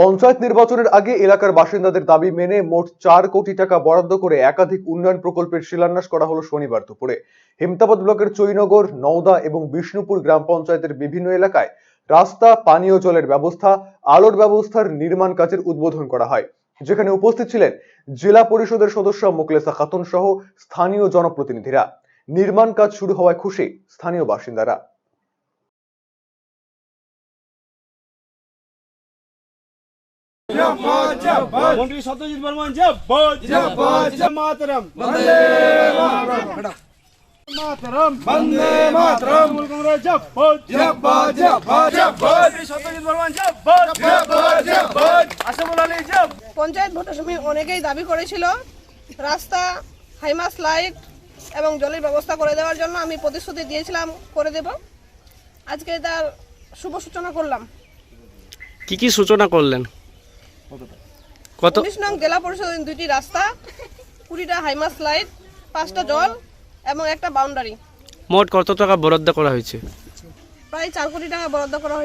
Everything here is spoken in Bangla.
পঞ্চায়েত নির্বাচনের আগে এলাকার বাসিন্দাদের দাবি মেনে মোট চার কোটি টাকা বরাদ্দ করে একাধিক উন্নয়ন প্রকল্পের শিলান্যাস করা হলো শনিবার দুপুরে। হেমতাবাদ ব্লকের চৈনগর, নওদা এবং বিষ্ণুপুর গ্রাম পঞ্চায়েতের বিভিন্ন এলাকায় রাস্তা পানীয় জলের ব্যবস্থা, আলোর ব্যবস্থার নির্মাণ কাজের উদ্বোধন করা হয়। যেখানে উপস্থিত ছিলেন জেলা পরিষদের সদস্য মোকলেসা খাতুন সহ স্থানীয় জনপ্রতিনিধিরা। নির্মাণ কাজ শুরু হওয়ায় খুশি স্থানীয় বাসিন্দারা। মন্ত্রী সত্যজিৎ বর্মন মাতরম। মাতরম। বন্দে মাতরম। কংগ্রেস বর্মন পঞ্চায়েত ভোটের সময় অনেকেই দাবি করেছিল রাস্তা হাইমাস লাইট এবং জলের ব্যবস্থা করে দেওয়ার জন্য আমি প্রতিশ্রুতি দিয়েছিলাম করে দেব। আজকে তার শুভ সূচনা করলাম। কি কি সূচনা করলেন? কত? উনিশ নং জেলা পরিষদ দুইটি রাস্তা কুড়িটা হাইমাস লাইট পাঁচটা জল এবং একটা বাউন্ডারি। মোট কত টাকা বরাদ্দ করা হয়েছে? প্রায় চার কোটি টাকা বরাদ্দ করা হয়েছে।